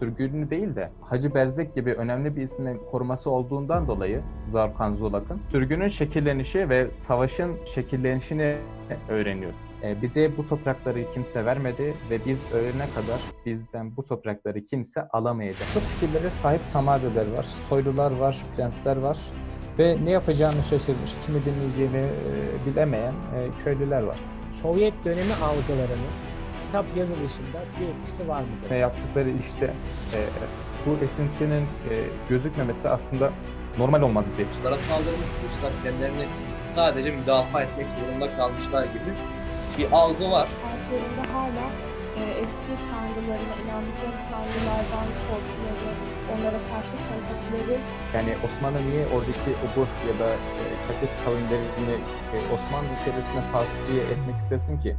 sürgünü değil de Hacı Berzek gibi önemli bir ismin koruması olduğundan dolayı Zarkan Zulak'ın sürgünün şekillenişi ve savaşın şekillenişini öğreniyor. E, bize bu toprakları kimse vermedi ve biz ölene kadar bizden bu toprakları kimse alamayacak. Çok fikirlere sahip samadeler var, soylular var, prensler var ve ne yapacağını şaşırmış, kimi dinleyeceğini e, bilemeyen e, köylüler var. Sovyet dönemi algılarının kitap yazılışında bir etkisi var mıdır? Ve yaptıkları işte e, bu esintinin e, gözükmemesi aslında normal olmaz diye. Ruslara saldırmış, Ruslar kendilerini sadece müdafaa etmek zorunda kalmışlar gibi bir algı var. Halklarında hala e, eski tanrılarına inandıkları tanrılardan korkuları, onlara karşı sempatileri Yani Osmanlı niye oradaki Obuh ya da e, Çerkes kavimlerini e, Osmanlı içerisine tasfiye etmek istesin ki?